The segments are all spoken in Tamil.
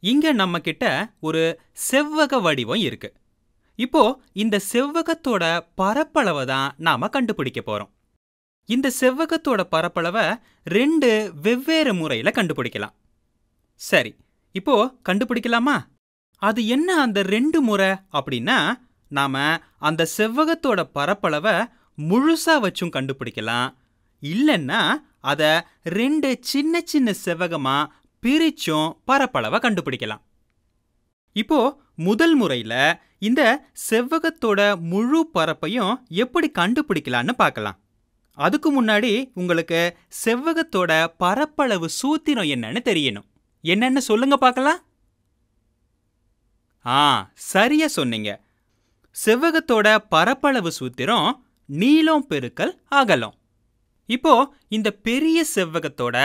இங்க நம்ம கிட்ட ஒரு செவ்வக வடிவம் இருக்கு. இப்போ இந்த செவ்வகத்தோட பரப்பளவை தான் நாம கண்டுபிடிக்க போறோம். இந்த செவ்வகத்தோட பரப்பளவை ரெண்டு வெவ்வேறு முறையில கண்டுபிடிக்கலாம். சரி இப்போ கண்டுபிடிக்கலாமா? அது என்ன அந்த ரெண்டு முறை அப்படின்னா நாம அந்த செவ்வகத்தோட பரப்பளவை முழுசா வச்சும் கண்டுபிடிக்கலாம். இல்லைன்னா அத ரெண்டு சின்ன சின்ன செவ்வகமா பிரிச்சும் பரப்பளவை கண்டுபிடிக்கலாம். இப்போ முதல் முறையில இந்த செவ்வகத்தோட முழு பரப்பையும் எப்படி கண்டுபிடிக்கலாம்னு பார்க்கலாம். அதுக்கு முன்னாடி உங்களுக்கு செவ்வகத்தோட பரப்பளவு சூத்திரம் என்னன்னு தெரியணும். என்னன்னு சொல்லுங்க பார்க்கலாம். ஆ சரியா சொன்னீங்க. செவ்வகத்தோட பரப்பளவு சூத்திரம் நீளம் பெருக்கல் அகலம். இப்போ இந்த பெரிய செவ்வகத்தோட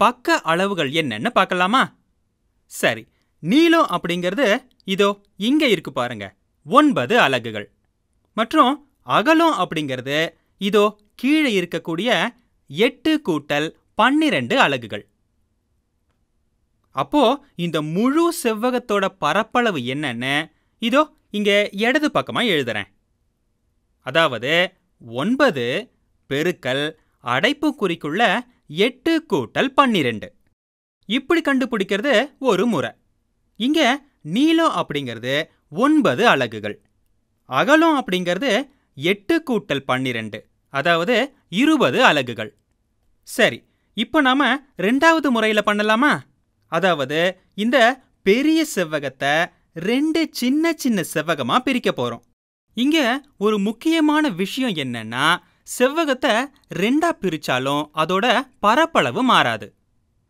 பக்க அளவுகள் என்னன்னு பார்க்கலாமா? சரி நீளம் அப்படிங்கிறது இதோ இங்க இருக்கு பாருங்க ஒன்பது அலகுகள். மற்றும் அகலம் அப்படிங்கிறது இதோ கீழே இருக்கக்கூடிய எட்டு கூட்டல் பன்னிரண்டு அலகுகள். அப்போ இந்த முழு செவ்வகத்தோட பரப்பளவு என்னன்னு இதோ இங்க இடது பக்கமா எழுதுறேன். அதாவது ஒன்பது பெருக்கல் அடைப்புக்குறிக்குள்ள எட்டு கூட்டல் பன்னிரெண்டு. இப்படி கண்டுபிடிக்கிறது ஒரு முறை. இங்க நீளம் அப்படிங்கிறது ஒன்பது அலகுகள். அகலம் அப்படிங்கிறது எட்டு கூட்டல் பன்னிரெண்டு அதாவது இருபது அலகுகள். சரி இப்போ நாம ரெண்டாவது முறையில் பண்ணலாமா? அதாவது இந்த பெரிய செவ்வகத்தை ரெண்டு சின்ன சின்ன செவ்வகமா பிரிக்க போறோம். இங்க ஒரு முக்கியமான விஷயம் என்னன்னா செவ்வகத்தை ரெண்டா பிரிச்சாலும் அதோட பரப்பளவு மாறாது.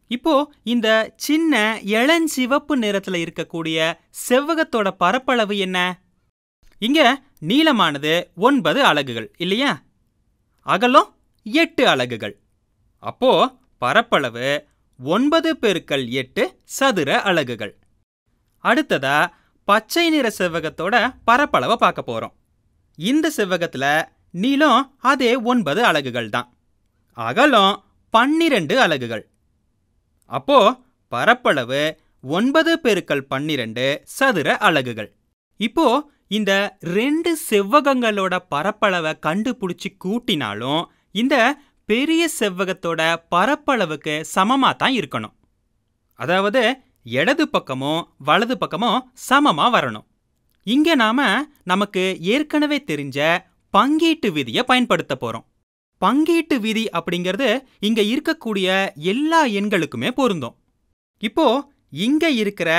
இப்போ இந்த சின்ன இளஞ்சிவப்பு நிறத்துல இருக்கக்கூடிய செவ்வகத்தோட பரப்பளவு என்ன? இங்க நீளமானது ஒன்பது அலகுகள் இல்லையா? அகலம் எட்டு அலகுகள். அப்போ பரப்பளவு ஒன்பது பெருக்கல் எட்டு சதுர அலகுகள். அடுத்ததா பச்சை நிற செவ்வகத்தோட பரப்பளவை பார்க்க போறோம். இந்த செவ்வகத்துல நீளம் அதே ஒன்பது அலகுகள் தான். அகலம் பன்னிரண்டு அலகுகள். அப்போ பரப்பளவு ஒன்பது பெருக்கல் பன்னிரண்டு சதுர அலகுகள். இப்போ இந்த ரெண்டு செவ்வகங்களோட பரப்பளவை கண்டுபிடிச்சு கூட்டினாலும் இந்த பெரிய செவ்வகத்தோட பரப்பளவுக்கு சமமா தான் இருக்கணும். அதாவது இடது பக்கமும் வலது பக்கமும் சமமா வரணும். இங்க நாம நமக்கு ஏற்கனவே தெரிஞ்ச பங்கீட்டு விதியை பயன்படுத்த போறோம். பங்கீட்டு விதி அப்படிங்கிறது இங்க இருக்கக்கூடிய எல்லா எண்களுக்குமே பொருந்தும். இப்போ இங்க இருக்கிற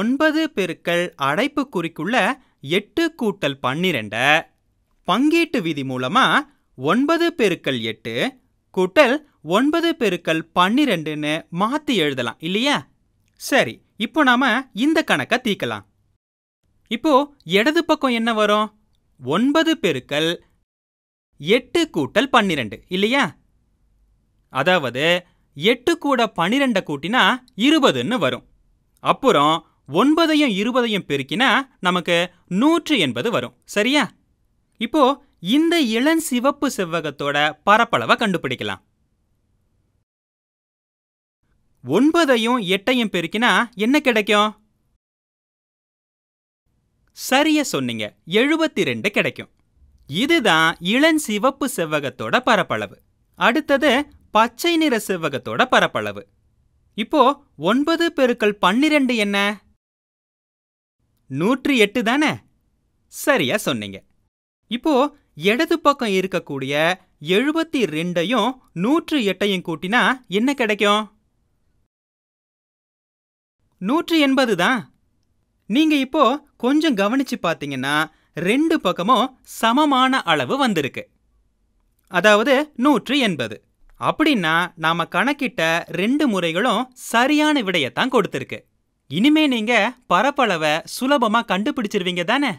ஒன்பது பெருக்கள் அடைப்பு குறிக்குள்ள எட்டு கூட்டல் பன்னிரெண்ட பங்கீட்டு விதி மூலமா ஒன்பது பெருக்கள் எட்டு கூட்டல் ஒன்பது பெருக்கல் பன்னிரெண்டுன்னு மாத்தி எழுதலாம் இல்லையா? சரி இப்போ நாம இந்த கணக்கை தீக்கலாம். இப்போ இடது பக்கம் என்ன வரும்? ஒன்பது பெருக்கள் எட்டு கூட்டல் பன்னிரெண்டு இல்லையா? அதாவது எட்டு கூட பன்னிரெண்டை கூட்டினா இருபதுன்னு வரும். அப்புறம் ஒன்பதையும் இருபதையும் பெருக்கினா நமக்கு நூற்று எண்பது வரும். சரியா? இப்போ இந்த இளஞ்சிவப்பு செவ்வகத்தோட பரப்பளவை கண்டுபிடிக்கலாம். ஒன்பதையும் எட்டையும் பெருக்கினா என்ன கிடைக்கும்? சரியா சொன்னீங்க. எழுபத்தி ரெண்டு கிடைக்கும். இதுதான் இளஞ்சிவப்பு செவ்வகத்தோட பரப்பளவு. அடுத்தது பச்சை நிற செவ்வகத்தோட பரப்பளவு. இப்போ ஒன்பது பெருக்கல் பன்னிரெண்டு என்ன? நூற்றி எட்டு தானே? சரியா சொன்னீங்க. இப்போ இடது பக்கம் இருக்கக்கூடிய எழுபத்தி ரெண்டையும் நூற்று எட்டையும் கூட்டினா என்ன கிடைக்கும்? நூற்று எண்பது தான். நீங்க இப்போ கொஞ்சம் கவனிச்சு பார்த்தீங்கன்னா ரெண்டு பக்கமும் சமமான அளவு வந்திருக்கு. அதாவது நூற்று எண்பது. அப்படின்னா நாம கணக்கிட்ட ரெண்டு முறைகளும் சரியான விடையத்தான் கொடுத்திருக்கு. இனிமே நீங்க பரப்பளவை சுலபமா கண்டுபிடிச்சிருவீங்க தானே?